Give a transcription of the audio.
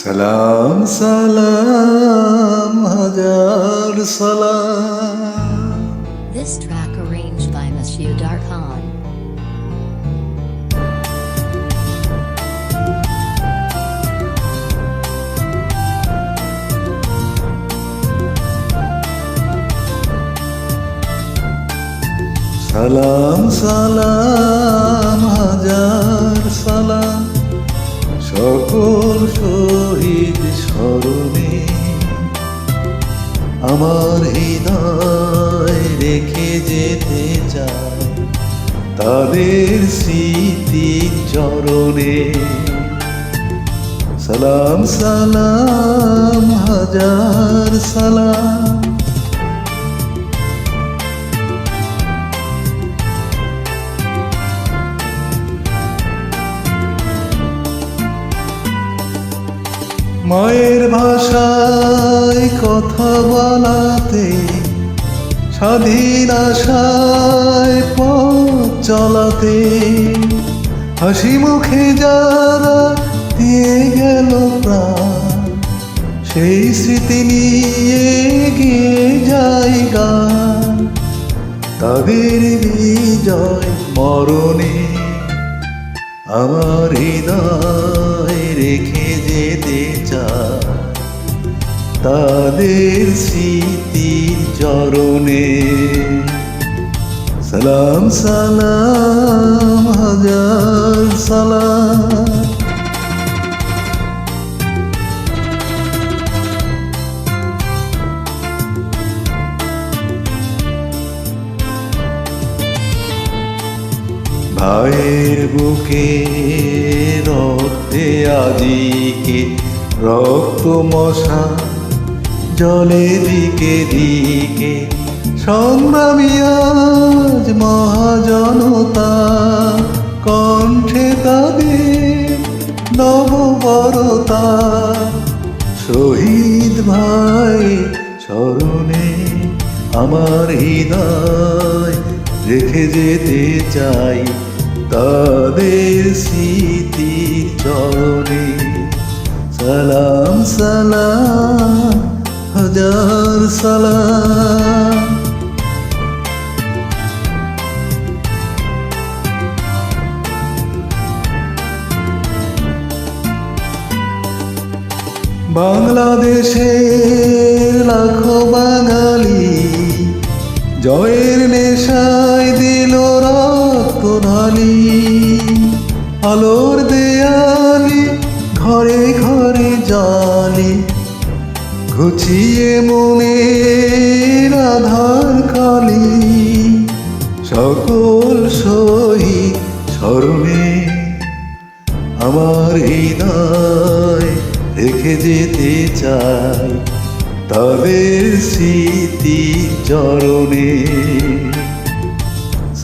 সালাম সালাম হাজার সালাম This track arranged by Monsieur Darkhan. সালাম সালাম হাজার সালাম সকল শহীদ স্মরণে আমার হৃদয় রেখে যেতে চাই তাদের স্মৃতি চরণে। সালাম সালাম, হাজার সালাম। মায়ের ভাষায় কথা বলাতে স্বাধীন আশায় পথ চলাতে হাসি মুখে যারা দিয়ে গেল প্রাণ, সেই স্মৃতি নিয়ে গিয়ে যাই গান। তাদের বিজয় মরণে আমার হৃদয় রেখে যেতে চায়। তাদের স্মৃতির চরণে সালাম সালাম হাজার সালাম। ভাইয়ের বুকে রক্তে আজিকে রক্ত মশা জলে দিকে দিকে। সংগ্রামী আজ মহাজনতা কণ্ঠে তাদের নববরতা। শহীদ ভাই স্মরণে আমার হৃদয় রেখে যেতে চাই। তাদের স্মৃতি চরণে সালাম সালাম হাজার সালাম। বাংলাদেশের লাখো বাঙালি জয়ের আলোর দেয়ালি, ঘরে ঘরে জালি, ঘুচিয়ে মনে আধার কালি। সকল শহীদ স্মরণে আমার হৃদয় রেখে যেতে চাই, তাদের স্মৃতি চরণে।